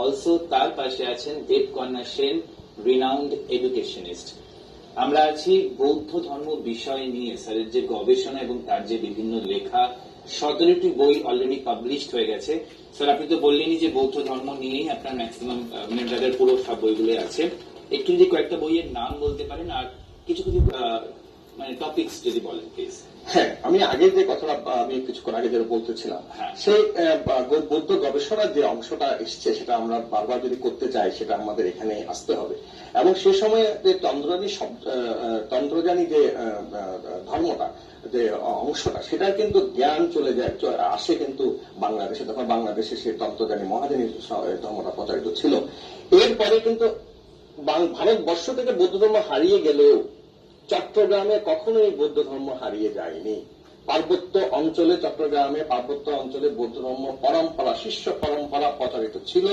Also তার পাশে আছেন দেবকন্যা সেন রিনাউন্ড এডুকেশনিস্ট আমরা আছি বৌদ্ধ ধর্ম বিষয় নিয়ে স্যারের যে গবেষণা এবং তার যে বিভিন্ন লেখা, সতেরোটি বই অলরেডি পাবলিশড হয়ে গেছে। স্যার আপনি তো বললেনই যে বৌদ্ধ ধর্ম নিয়েই আপনার ম্যাক্সিমাম মানে ব্রাদার পুরো সব বইগুলো আছে। একটু যদি কয়েকটা বইয়ের নাম বলতে পারেন, আর কিছু কিছু মানে টপিকস যদি বলেন প্লিজ হ্যাঁ আমি আগে যে কথাটা আমি কিছুক্ষণ আগে যেটা বলতেছিলাম হ্যাঁ। সেই বৌদ্ধ গবেষণার যে অংশটা এসছে সেটা আমরা বারবার যদি করতে চাই সেটা আমাদের এখানে আসতে হবে। এবং সে সময়ে যে তন্দ্রানী তন্ত্রজানী যে ধর্মটা যে অংশটা সেটা কিন্তু জ্ঞান চলে যায় আসে কিন্তু বাংলাদেশে। তখন বাংলাদেশে সেই তন্ত্রজানী মহাজানী ধর্মটা প্রচারিত ছিল। এরপরে কিন্তু ভারতবর্ষ থেকে বৌদ্ধ ধর্ম হারিয়ে গেলেও চট্টগ্রামে কখনোই বৌদ্ধ ধর্ম হারিয়ে যায়নি। পার্বত্য অঞ্চলে চট্টগ্রামে পার্বত্য অঞ্চলে বৌদ্ধ ধর্ম পরম্পরা, শিষ্য পরম্পরা প্রচারিত ছিল,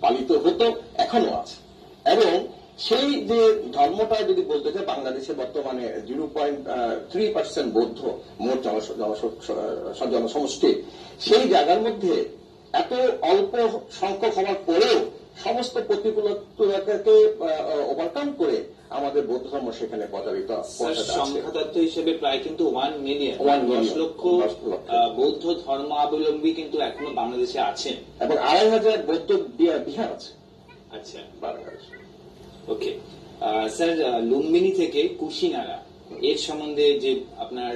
পালিত হতো এখনও আছে। এবং সেই যে ধর্মটা যদি বলতে চাই, বাংলাদেশে বর্তমানে জিরো পয়েন্ট থ্রি পার্সেন্ট বৌদ্ধ মোট জনস- জনস- জনসমষ্টি, সেই জায়গার মধ্যে এত অল্প সংখ্যক হওয়ার পরেও সমস্ত প্রতিকূলতাকে ওভারকাম করে আমাদের বৌদ্ধ ধর্ম সেখানে প্রচারিত স্যার পৌঁছাতে আছে। সংখ্যা তত্ত্ব হিসেবে প্রায় কিন্তু ওয়ান মিলিয়ন দশ লক্ষ বৌদ্ধ ধর্মাবলম্বী কিন্তু এখনও বাংলাদেশে আছেন। এবং আড়াই হাজার বৌদ্ধ বিহার আছে। আচ্ছা। ওকে স্যার লুম্বিনী থেকে কুশিনারা এর সম্বন্ধে যে আপনার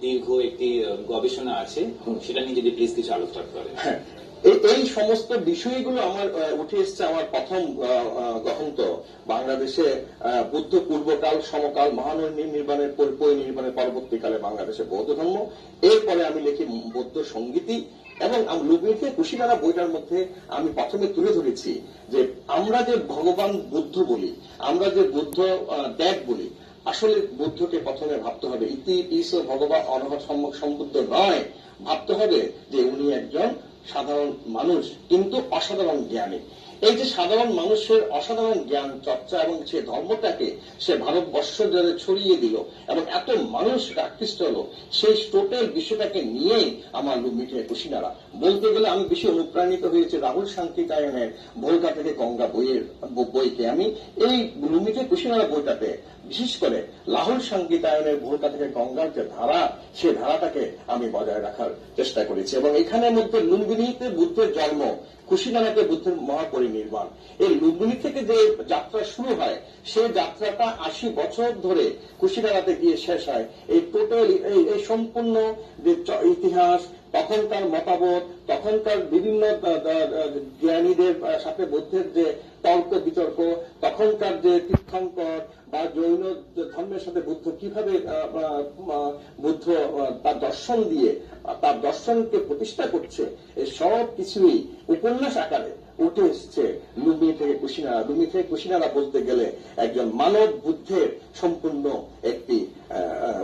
দীর্ঘ একটি গবেষণা আছে সেটা নিয়ে যদি প্লিজ কিছু আলোচনা করেন। হ্যাঁ। এই- সমস্ত বিষয়গুলো আমার উঠে এসছে আমার প্রথম গ্রন্থ, বাংলাদেশে বুদ্ধ পূর্বকাল, সমকাল মহানন্দী নির্মাণের পরিনির্মাণের পরবর্তীকালে বাংলাদেশে বৌদ্ধ ধর্ম। এরপরে আমি লিখি বৌদ্ধ সঙ্গীতি এবং লুবিতে কুশিনারা বইটার মধ্যে আমি প্রথমে তুলে ধরেছি যে আমরা যে ভগবান বুদ্ধ বলি, আমরা যে বুদ্ধ দেব বলি, আসলে বুদ্ধকে প্রথমে ভাবতে হবে। ইতি ঈশ্বর ভগবান অনহর সম্মুখ, সম্বুদ্ধ নয়। ভাবতে হবে যে উনি একজন সাধারণ মানুষ কিন্তু অসাধারণ জ্ঞানী। এই যে সাধারণ মানুষের অসাধারণ জ্ঞান, চর্চা এবং সে ধর্মটাকে সে ভারতবর্ষ জুড়ে ছড়িয়ে দিল এবং এত মানুষ আকৃষ্ট হলো, সেই টোটাল বিষয়টাকে নিয়েই আমার লুমিটে কুশিনারা। বলতে গেলে আমি বেশি অনুপ্রাণিত হয়েছে রাহুল শান্তিকায়নের ভোলকা থেকে গঙ্গা বইয়ের, ব- বইকে আমি এই লুমিটে কুশিনারা বইটাতে, বিশেষ করে লাহুল সঙ্গীতায়নের ভূমিকা থেকে গঙ্গার যে ধারা, সে ধারাটাকে আমি বজায় রাখার চেষ্টা করেছি। এবং এখানের মধ্যে লুম্বিনীতে বুদ্ধের জন্ম কুশিনারাতে বুদ্ধের মহাপরিনির্বাণ। এই লুম্বিনী থেকে যে যাত্রা শুরু হয়, সেই যাত্রাটা আশি বছর ধরে কুশিনারাতে গিয়ে শেষ হয়। এই টোটাল এই সম্পূর্ণ যে ইতিহাস তখনকার মতামত তখনকার বিভিন্ন জ্ঞানীদের সাথে বুদ্ধের যে তর্ক বিতর্ক, তখনকার যে তীর্থঙ্কর বা জৈন ধর্মের সাথে বুদ্ধ কীভাবে বুদ্ধ তার দর্শন দিয়ে তার দর্শনকে প্রতিষ্ঠা করছে সব কিছুই উপন্যাস আকারে উঠে এসছে। লুমি থেকে কুশিনারা লুমি থেকে কুশিনারা বলতে গেলে একজন মানব বুদ্ধের সম্পূর্ণ একটি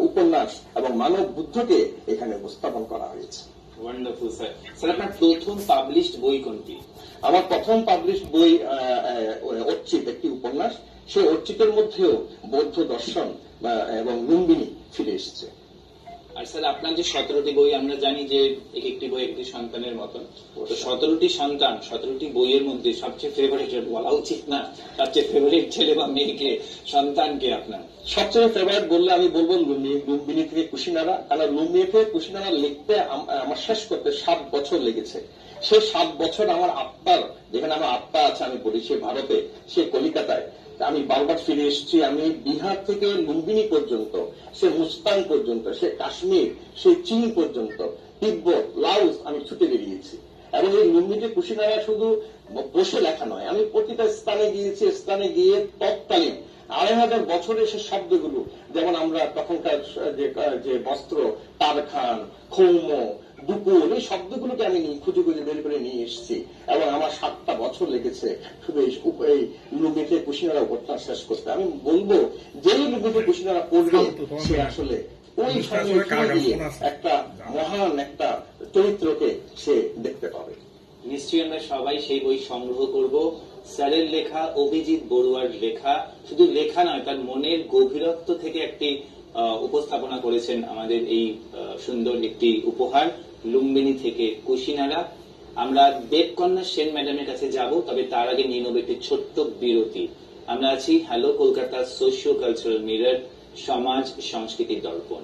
উপন্যাস এবং মানব বুদ্ধকে এখানে উপস্থাপন করা হয়েছে। ওয়ান্ডারফুল স্যার স্যার আপনার প্রথম পাবলিশড বই কোনটি? আমার প্রথম পাবলিশড বই অর্চিত একটি উপন্যাস। সেই অর্চিতের মধ্যেও বৌদ্ধ দর্শন এবং লুম্বিনী ফিরে এসেছে। আর স্যার, আপনার যে সতেরোটি বই, আমরা জানি যে এক একটি বই একটি সন্তানের মতন। তো সতেরোটি সন্তান, সতেরোটি বইয়ের মধ্যে সবচেয়ে ফেভারিট বলা উচিত না, সবচেয়ে ফেভারিট ছেলে বা মেয়েকে, সন্তানকে আপনার। সবচেয়ে ফেভারিট বললে আমি বলব লুম্বিনী থেকে কুশিনারা কারণ লুম্বিনী থেকে কুশিনারা লিখতে আমার শেষ করতে সাত বছর লেগেছে। সেই সাত বছর আমার আত্মার যেখানে আমার আত্মা আছে, আমি বলি সে ভারতে, সে কলিকাতায়। আমি বারবার ফিরে এসেছি, আমি বিহার থেকে লুম্বিনী পর্যন্ত, সে মুস্তান পর্যন্ত, সে কাশ্মীর, সে চীন পর্যন্ত, তিব্বত লাউস আমি ছুটে বেরিয়েছি। এবং এই লুম্বিনী কুশিনারা শুধু বসে লেখা নয়, আমি প্রতিটা স্থানে গিয়েছি, স্থানে গিয়ে তৎকালীন আড়াই হাজার বছরের সে শব্দগুলো, যেমন আমরা তখনকার যে যে বস্ত্র তারখান খৌম দুপুর এই শব্দগুলোকে আমি খুঁজে খুঁজে বের করে নিয়ে এসেছি এবং আমার সাতটা বছর লেগেছে শুধু এই এই কুশিনারা উপন্যাস শেষ করতে। আমি বলব যেই লুমিতে কুশিনারা পড়বে সে আসলে ওই সময় একটা মহান একটা চরিত্রকে সে দেখতে পাবে। নিশ্চয়ই আমরা সবাই সেই বই সংগ্রহ করব। স্যারের লেখা অভিজিৎ বড়ুয়ার লেখা। শুধু লেখা নয় তার মনের গভীরত্ব থেকে একটি আহ, উপস্থাপনা করেছেন আমাদের এই সুন্দর একটি উপহার। লুম্বিনী থেকে কুশিনারা। আমরা দেবকন্যা সেন ম্যাডামের কাছে যাব, তবে তার আগে নিয়ে নেব একটি ছোট্ট বিরতি। আমরা আছি hello Kolkata socio cultural mirror সমাজ সংস্কৃতি দর্পণ।